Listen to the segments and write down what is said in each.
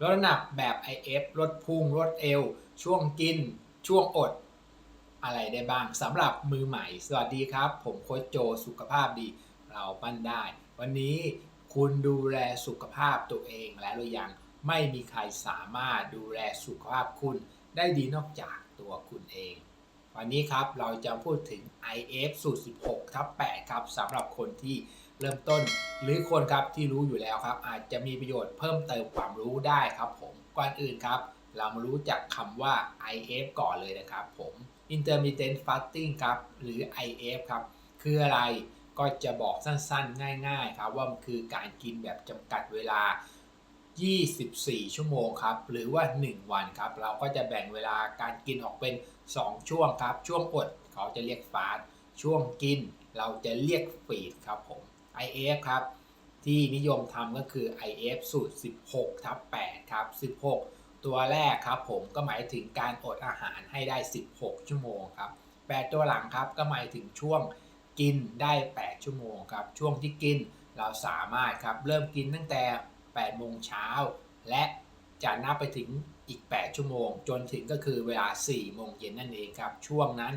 ลดน้ำหนักแบบ IF ลดพุงลดเอว ช่วงกิน ช่วงอด อะไรได้บ้างสำหรับมือใหม่ สวัสดีครับ ผมโค้ชโจสุขภาพดี เราปั้นได้ วันนี้คุณดูแลสุขภาพตัวเองแล้วหรือยังไม่มีใครสามารถดูแลสุขภาพคุณได้ดีนอกจากตัวคุณเอง วันนี้ครับเราจะพูดถึง IF สูตร 16 ทับ 8 ครับสำหรับคนที่เริ่มต้น หรือคนครับที่รู้อยู่แล้วครับ อาจจะมีประโยชน์เพิ่มเติมความรู้ได้ครับผมก่อนอื่นครับ เรามารู้จักคำว่า IF ก่อนเลยนะครับผม Intermittent Fasting ครับหรือ IF ครับ คืออะไรก็จะบอกสั้นๆ ง่าย ๆ ครับว่ามันคือการกินแบบจำกัดเวลา 24 ชั่วโมงครับ หรือว่า 1 วันครับ เราก็จะแบ่งเวลาการกินออกเป็น 2 ช่วงครับ ช่วงอดเขาจะเรียกฟาสช่วงกินเราจะเรียกฟีดครับผม IF ครับ ที่นิยมทำก็คือ IF สูตร 16ทับ8ครับ 16 ตัวแรกครับผมก็หมายถึงการอดอาหารให้ได้ 16 ชั่วโมงครับ 8 ตัวหลังครับก็หมายถึงช่วงกินได้ 8 ชั่วโมงครับ ช่วงที่กินเราสามารถครับเริ่มกินตั้งแต่ 8โมงเช้า และจะนับไปถึงอีก 8 ชั่วโมง จนถึงก็คือเวลา 4 โมงเย็นนั่นเองครับ ช่วงนั้น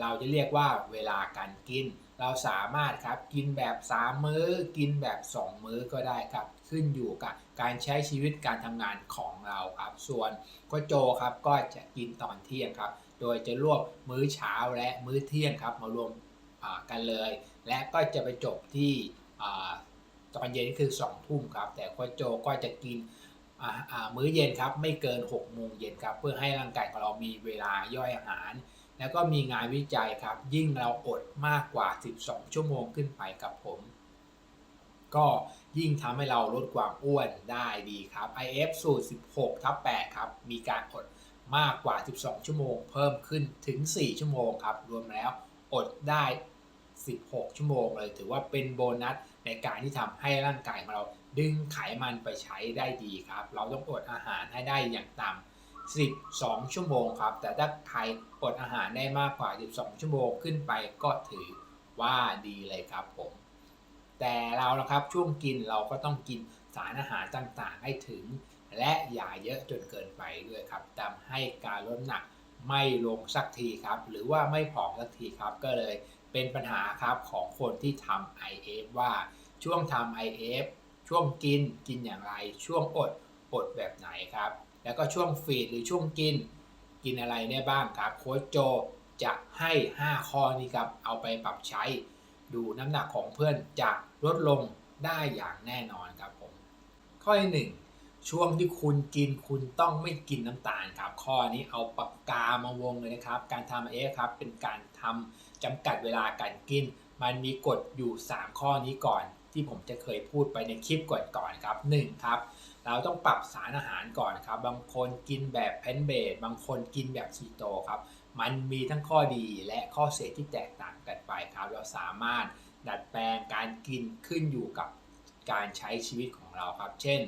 เราจะเรียกว่าเวลาการกิน เราสามารถครับกินแบบ 3 มื้อ กินแบบ 2 มื้อก็ได้ครับ ขึ้นอยู่กับการใช้ชีวิตการทำงานของเราครับ ส่วนก็โจครับก็จะกินตอนเที่ยงครับ โดยจะรวบมื้อเช้าและมื้อเที่ยงครับมารวมกันเลย และก็จะไปจบที่ ตอนเย็นคือ2ทุ่มครับ แต่โคชโจก็จะกินมื้อเย็นครับไม่เกิน6โมงเย็นครับเพื่อให้ร่างกายของเรามีเวลาย่อยอาหาร แล้วก็มีงานวิจัยครับ ยิ่งเราอดมากกว่า 12 ชั่วโมงขึ้นไปครับผม ก็ยิ่งทำให้เราลดความอ้วนได้ดีครับ IF สูตร 16ทับ8ครับ มีการอดมากกว่า 12 ชั่วโมง เพิ่มขึ้นถึง 4 ชั่วโมงครับ รวมแล้วอดได้ 16 ชั่วโมงเลย ถือว่าเป็นโบนัสในการที่ทำให้ร่างกายของเราดึงไขมันไปใช้ได้ดีครับ เราต้องอดอาหารให้ได้อย่างต่ำ12 ชั่วโมงครับ แต่ถ้าใครอดอาหารได้มากกว่า 12 ชั่วโมงขึ้นไปก็ถือว่าดีเลยครับผม แต่เรานะครับช่วงกินเราก็ต้องกินสารอาหารต่างๆ ให้ถึง และอย่าเยอะจนเกินไปด้วยครับทำให้การลดหนักไม่ลงสักทีครับ หรือว่าไม่ผอมสักทีครับก็เลย เป็นปัญหาครับของคนที่ทำ IF ว่าช่วงทำ IF ช่วงกินกินอย่างไร ช่วงอดอดแบบไหนครับ แล้วก็ช่วงฟีดหรือช่วงกิน กินอะไรได้บ้างครับโค้ชโจจะให้ 5 ข้อนี้ครับเอาไปปรับใช้ ดูน้ำหนักของเพื่อนจะลดลงได้อย่างแน่นอนครับผม ข้อที่หนึ่งช่วงที่คุณกินคุณต้องไม่กินน้ำตาลครับ ข้อนี้เอาปากกามาวงเลยนะครับ การทำเอฟครับเป็นการทำ จำกัดเวลาการกิน มันมีกฎอยู่ 3 ข้อนี้ก่อน ที่ผมจะเคยพูดไปในคลิปก่อนๆครับ1ครับเราต้องปรับสารอาหารก่อนครับ บางคนกินแบบแพนเบดบางคนกินแบบคีโตครับ มันมีทั้งข้อดีและข้อเสียที่แตกต่างกันไปครับ เราสามารถดัดแปลงการกินขึ้นอยู่กับการใช้ชีวิตของเราครับ เช่น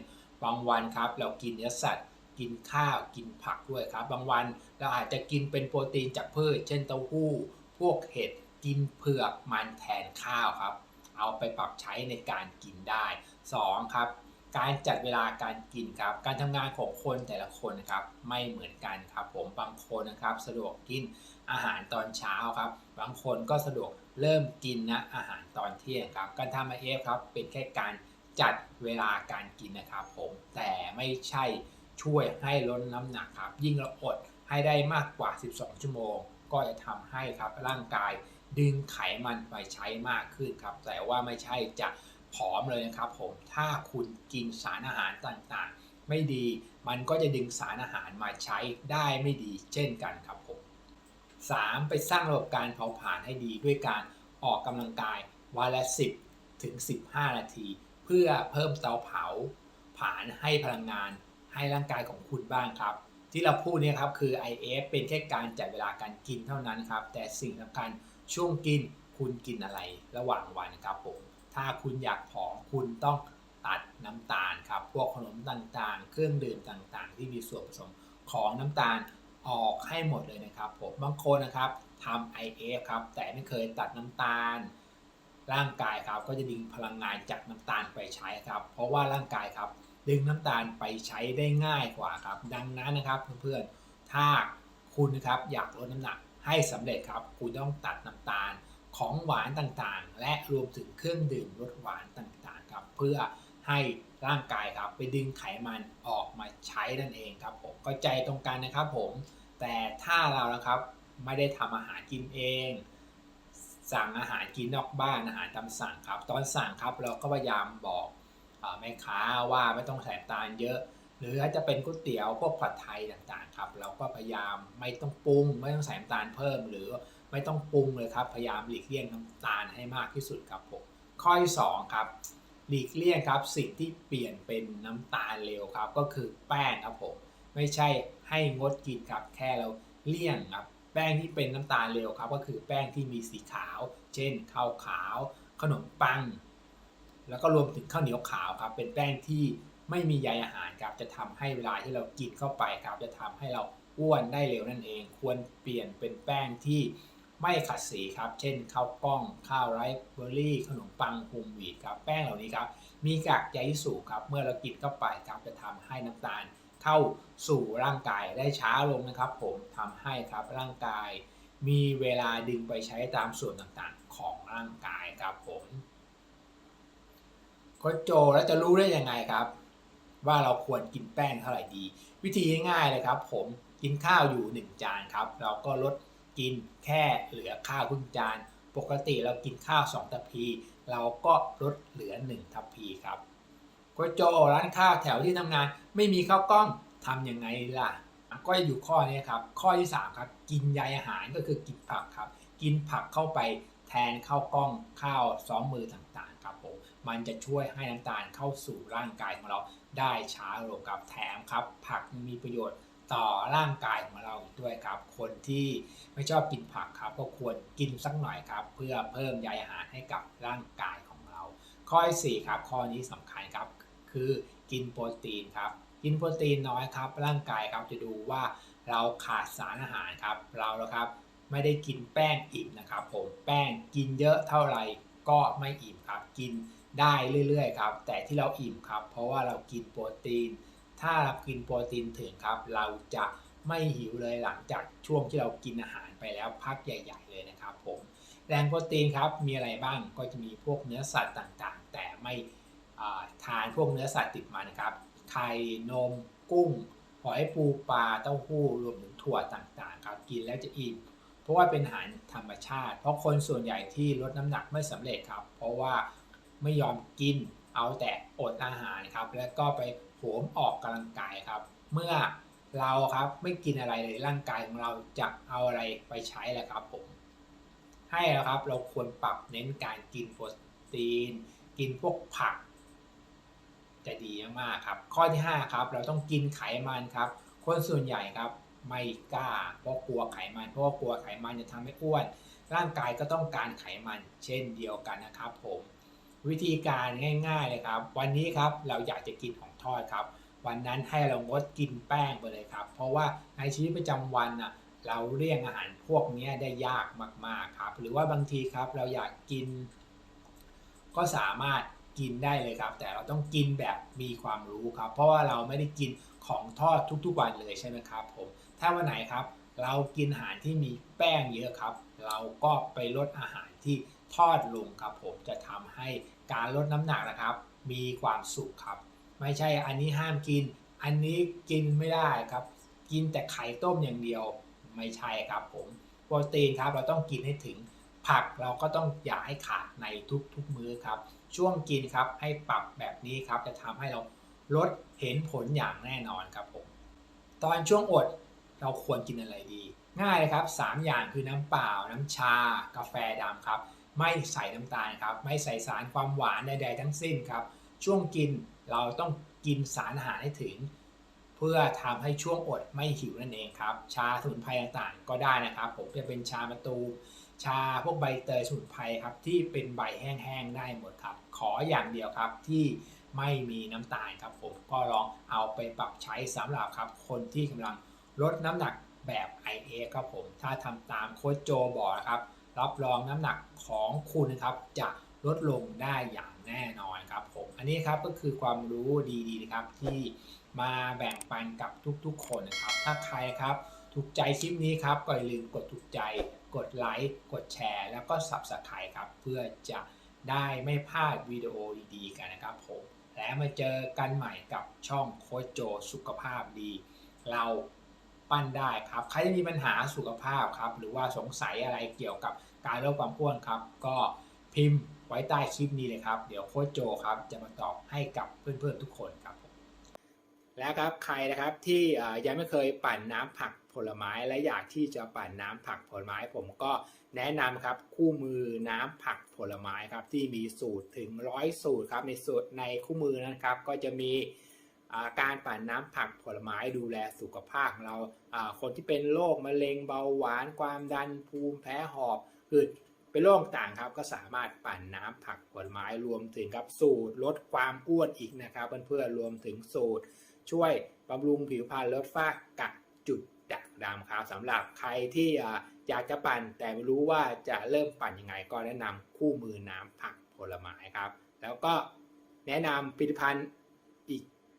บางวันครับเรากินเนื้อสัตว์ กินข้าว กินผักด้วยครับ บางวันเราอาจจะกินเป็นโปรตีนจากพืช เช่นเต้าหู้ วกเห็ดกินเผือกมันแทนข้าวครับ เอาไปปรับใช้ในการกินได้ 2. ครับ การจัดเวลาการกินครับ การทำงานของคนแต่ละคนครับไม่เหมือนกันครับ ผมบางคนนะครับสะดวกกินอาหารตอนเช้าครับ บางคนก็สะดวกเริ่มกินนะอาหารตอนเที่ยงครับ การทำมาเอฟครับเป็นแค่การจัดเวลาการกินนะครับผม แต่ไม่ใช่ช่วยให้ลดน้ำหนักครับ ยิ่งเราอดให้ได้มากกว่า 12 ชั่วโมง ก็จะทำให้ครับร่างกายดึงไขมันไปใช้มากขึ้นครับ แต่ว่าไม่ใช่จะผอมเลยนะครับ ผมถ้าคุณกินสารอาหารต่างๆ ไม่ดี มันก็จะดึงสารอาหารมาใช้ได้ไม่ดี เช่นกันครับผม 3. ไปสร้างระบบการเผาผลาญให้ดีด้วยการออกกำลังกายวันละ 10 ถึง 15 นาที เพื่อเพิ่มเตาเผาผลาญให้พลังงานให้ร่างกายของคุณบ้างครับ ที่เราพูดเนี่ยครับคือ IF เป็นแค่การจัดเวลาการกินเท่านั้นครับ แต่สิ่งสำคัญช่วงกินคุณกินอะไรระหว่างวันครับผม ถ้าคุณอยากผอมคุณต้องตัดน้ำตาลครับ พวกขนมต่างๆ เครื่องดื่มต่างๆ ที่มีส่วนผสมของน้ำตาลออกให้หมดเลยนะครับผมบางคนนะครับทำ IF ครับแต่ไม่เคยตัดน้ำตาล ร่างกายครับก็จะดึงพลังงานจากน้ำตาลไปใช้ครับ เพราะว่าร่างกายครับ ดึงน้ำตาลไปใช้ได้ง่ายกว่าครับ ดังนั้นนะครับเพื่อนๆถ้าคุณนะครับอยากลดน้ำหนักให้สำเร็จครับ คุณต้องตัดน้ำตาลของหวานต่างๆ และรวมถึงเครื่องดื่มรสหวานต่างๆครับเพื่อให้ร่างกายครับ ไปดึงไขมันออกมาใช้นั่นเองครับผมก็ใจตรงกันนะครับผม แต่ถ้าเรานะครับไม่ได้ทำอาหารกินเอง สั่งอาหารกินนอกบ้านอาหารตามสั่งครับ ตอนสั่งครับเราก็พยายามบอก แม่ค้าว่าไม่ต้องใส่ตาลเยอะ หรือถ้าจะเป็นก๋วยเตี๋ยวพวกผัดไทยต่างๆครับ เราก็พยายามไม่ต้องปรุง ไม่ต้องใส่น้ำตาลเพิ่ม หรือไม่ต้องปรุงเลยครับ พยายามหลีกเลี่ยงน้ำตาลให้มากที่สุดครับผมข้อที่สองครับหลีกเลี่ยงครับสิ่งที่เปลี่ยนเป็นน้ำตาลเร็วครับ ก็คือแป้งครับผมไม่ใช่ให้งดกินครับแค่เราเลี่ยงครับแป้งที่เป็นน้ำตาลเร็วครับ ก็คือแป้งที่มีสีขาว เช่นข้าวขาว ขนมปัง แล้วก็รวมถึงข้าวเหนียวขาวครับ เป็นแป้งที่ไม่มีใยอาหารครับ จะทำให้เวลาที่เรากินเข้าไปครับ จะทำให้เราอ้วนได้เร็วนั่นเอง ควรเปลี่ยนเป็นแป้งที่ไม่ขัดสีครับ เช่นข้าวกล้อง ข้าวไรซ์เบอร์รี่ ขนมปังโฮมวีดครับ แป้งเหล่านี้ครับ มีกากใยสูงครับ เมื่อเรากินเข้าไปครับ จะทำให้น้ำตาลเข้าสู่ร่างกายได้ช้าลงนะครับ ผมทำให้ครับร่างกาย มีเวลาดึงไปใช้ตามส่วนต่างๆ ของร่างกายครับผม โคชโจแล้วจะรู้ได้ยังไงครับ ว่าเราควรกินแป้งเท่าไหร่ดี วิธีง่ายๆเลยครับ ผมกินข้าวอยู่ 1 จานครับ เราก็ลดกินแค่เหลือข้าวครึ่งจาน ปกติเรากินข้าว 2 ทัพพี เราก็ลดเหลือ 1 ทัพพีครับโคชโจร้านข้าวแถวที่ทำงาน ไม่มีข้าวกล้องทำยังไงล่ะ ก็อยู่ข้อนี้ครับ ข้อที่ 3 ครับ กินใยอาหารก็คือกินผักครับ กินผักเข้าไปแทนข้าวกล้องข้าวซ้อมมือต่างๆ ครับผม มันจะช่วยให้น้ำตาลเข้าสู่ร่างกายของเราได้ช้าลงครับแถมครับ ผักมีประโยชน์ต่อร่างกายของเราด้วยครับ คนที่ไม่ชอบกินผักครับ ก็ควรกินสักหน่อยครับ เพื่อเพิ่มใยอาหารให้กับร่างกายของเรา ข้อที่4ครับ ข้อนี้สำคัญครับ คือกินโปรตีนครับ กินโปรตีนน้อยครับ ร่างกายครับจะดูว่าเราขาดสารอาหารครับ เรานะครับไม่ได้กินแป้งอิ่มนะครับ ผมแป้งกินเยอะเท่าไหร่ก็ไม่อิ่มครับ กิน ได้เรื่อยๆครับ แต่ที่เราอิ่มครับ เพราะว่าเรากินโปรตีน ถ้าเรากินโปรตีนถึงครับ เราจะไม่หิวเลยหลังจากช่วงที่เรากินอาหารไปแล้วพักใหญ่ ๆ เลยนะครับผมแหล่งโปรตีนครับมีอะไรบ้างก็จะมีพวกเนื้อสัตว์ต่างๆ แต่ไม่ทานพวกเนื้อสัตว์ติดมันะครับไข่นม กุ้ง หอยปูปลาเต้าหู้รวมถึงถั่วต่างๆครับกินแล้วจะอิ่มเพราะว่าเป็นอาหารธรรมชาติ เพราะคนส่วนใหญ่ที่ลดน้ำหนักไม่สำเร็จครับ เพราะว่า ไม่ยอมกิน เอาแต่อดอาหารครับ แล้วก็ไปโหมออกกำลังกายครับ เมื่อเราครับไม่กินอะไรเลยร่างกายของเราจะเอาอะไรไปใช้แหละครับผมให้แล้วครับเราควรปรับเน้นการกินโปรตีน กินพวกผัก จะดีมากครับ ข้อที่ 5 ครับ เราต้องกินไขมันครับ คนส่วนใหญ่ครับไม่กล้าเพราะกลัวไขมัน เพราะกลัวไขมันจะทำให้อ้วน ร่างกายก็ต้องการไขมันเช่นเดียวกันนะครับผม วิธีการง่ายๆเลยครับ วันนี้ครับเราอยากจะกินของทอดครับ วันนั้นให้เรางดกินแป้งไปเลยครับ เพราะว่าในชีวิตประจำวันอะเราเลี่ยงอาหารพวกนี้ได้ยากมากๆครับ หรือว่าบางทีครับเราอยากกิน ก็สามารถกินได้เลยครับ แต่เราต้องกินแบบมีความรู้ครับ เพราะว่าเราไม่ได้กินของทอดทุกๆวันเลยใช่ไหมครับผมถ้าวันไหนครับ เรากินอาหารที่มีแป้งเยอะครับ เราก็ไปลดอาหารที่ทอดลงครับผมจะทำให้ การลดน้ำหนักนะครับ มีความสุขครับ ไม่ใช่อันนี้ห้ามกิน อันนี้กินไม่ได้ครับ กินแต่ไข่ต้มอย่างเดียวไม่ใช่ครับผมโปรตีนครับเราต้องกินให้ถึงผักเราก็ต้องอย่าให้ขาดในทุกๆมื้อครับ ช่วงกินครับให้ปรับแบบนี้ครับ จะทำให้เราลดเห็นผลอย่างแน่นอนครับผมตอนช่วงอดเราควรกินอะไรดี ง่ายเลยครับ 3 อย่างคือน้ำเปล่า น้ำชา กาแฟดำครับ ไม่ใส่น้ำตาลครับ ไม่ใส่สารความหวานใดๆทั้งสิ้นครับ ช่วงกินเราต้องกินสารอาหารให้ถึง เพื่อทำให้ช่วงอดไม่หิวนั่นเองครับ ชาสมุนไพรต่างๆ ก็ได้นะครับ ผมจะเป็นชามะตูมชาพวกใบเตยสมุนไพรครับ ที่เป็นใบแห้งๆได้หมดครับ ขออย่างเดียวครับที่ไม่มีน้ำตาลครับผมก็ลองเอาไปปรับใช้สำหรับครับ คนที่กำลังลดน้ำหนักแบบ IA ครับผม ถ้าทำตามโค้ชโจบอกนะครับ รับรองน้ำหนักของคุณนะครับจะลดลงได้อย่างแน่นอนครับผมอันนี้ครับก็คือความรู้ดีๆนะครับที่มาแบ่งปันกับทุกๆ คนนะครับ ถ้าใครครับถูกใจคลิปนี้ครับก็อย่าลืมกดถูกใจ กดไลค์กดแชร์ แล้วก็ Subscribe ครับเพื่อจะได้ไม่พลาดวิดีโอดีๆกันนะครับผมแล้วมาเจอกันใหม่กับช่องโคชโจสุขภาพดี เรา ปั้นได้ครับใครที่มีปัญหาสุขภาพครับหรือว่าสงสัยอะไรเกี่ยวกับการลดความอ้วนครับ ก็พิมพ์ไว้ใต้คลิปนี้เลยครับ เดี๋ยวโค้ชโจครับจะมาตอบให้กับเพื่อนๆทุกคนครับแล้วครับใครนะครับที่ยังไม่เคยปั่นน้ำผักผลไม้และอยากที่จะปั่นน้ำผักผลไม้ ผมก็แนะนำครับคู่มือน้ำผักผลไม้ครับที่มีสูตรถึงร้อยสูตรครับในสูตรในคู่มือนะครับก็จะมี การปั่นน้ำผักผลไม้ดูแลสุขภาพของเราคนที่เป็นโรคมะเร็งเบาหวานความดันภูมิแพ้หอบหืดเป็นโรคต่างครับก็สามารถปั่นน้ำผักผลไม้รวมถึงครับสูตรลดความอ้วนอีกนะครับเพื่อนๆรวมถึงสูตร ช่วยบำรุงผิวพรรณลดฝ้ากระจุดด่างดำครับสำหรับใครที่อยากจะปั่นแต่ไม่รู้ว่าจะเริ่มปั่นยังไงก็แนะนำคู่มือน้ำผักผลไม้ครับ แล้วก็แนะนำผลิตภัณฑ์